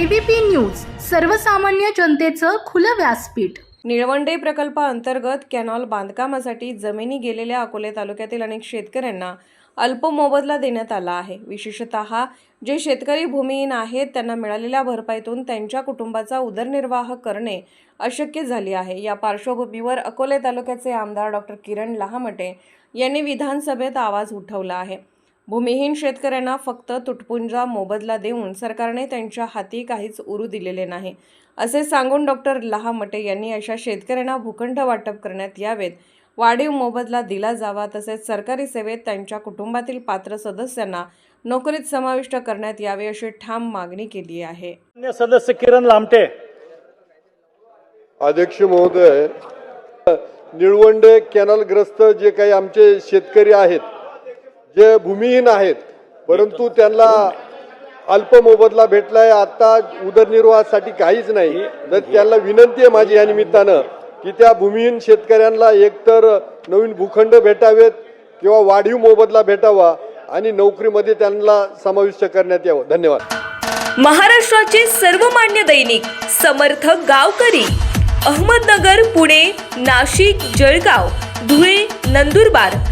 ABP news सर्वसामान्य जनतेचं खुलं व्यासपीठ. निळवंडे प्रकल्पाअंतर्गत कॅनॉल बांधकामासाठी जमिनी गेलेल्या अकोले तालुक्यातील अनेक शेतकऱ्यांना अल्प मोबदला देण्यात आला आहे. विशेषतः जे शेतकरी भूमिहीन आहेत त्यांना मिळालेल्या भरपाईतून त्यांच्या कुटुंबाचा उदरनिर्वाह करणे अशक्य झाले आहे. या पार्श्वभूमीवर अकोले तालुक्याचे आमदार डॉक्टर किरण लहामटे यांनी विधानसभेत आवाज उठवला आहे. भूमिहीन शेतकऱ्यांना फक्त तुटपुंजा मोबदला देऊन सरकारने त्यांच्या हाती काहीच उरू दिलेले नाही. असे सांगून डॉक्टर लहामटे यांनी अशा शेतकऱ्यांना भूखंड वाटप करण्यात यावेत. वाढीव मोबदला दिला जावा तसेच सरकारी सेवेत त्यांच्या कुटुंबातील पात्र सदस्यांना नोकरीत समाविष्ट करण्यात यावे अशी ठाम मागणी केली आहे. सदस्य किरण लामटे. अध्यक्ष महोदय निळवंडे कॅनलग्रस्त जे काही आमचे शेतकरी आहेत जे भूमिहीन आहेत परंतु त्यांना अल्प मोबदला भेटलाय आता उदरनिर्वाहासाठी काहीच नाही. तर त्यांना विनंती आहे माझी या निमित्तानं की त्या भूमिहीन शेतकऱ्यांना एकतर नवीन भूखंड भेटावेत किंवा वाढीव मोबदला भेटावा आणि नोकरीमध्ये त्यांना समाविष्ट करण्यात यावं. धन्यवाद. महाराष्ट्राचे सर्वमान्य दैनिक समर्थ गावकरी अहमदनगर पुणे नाशिक जळगाव धुळे नंदुरबार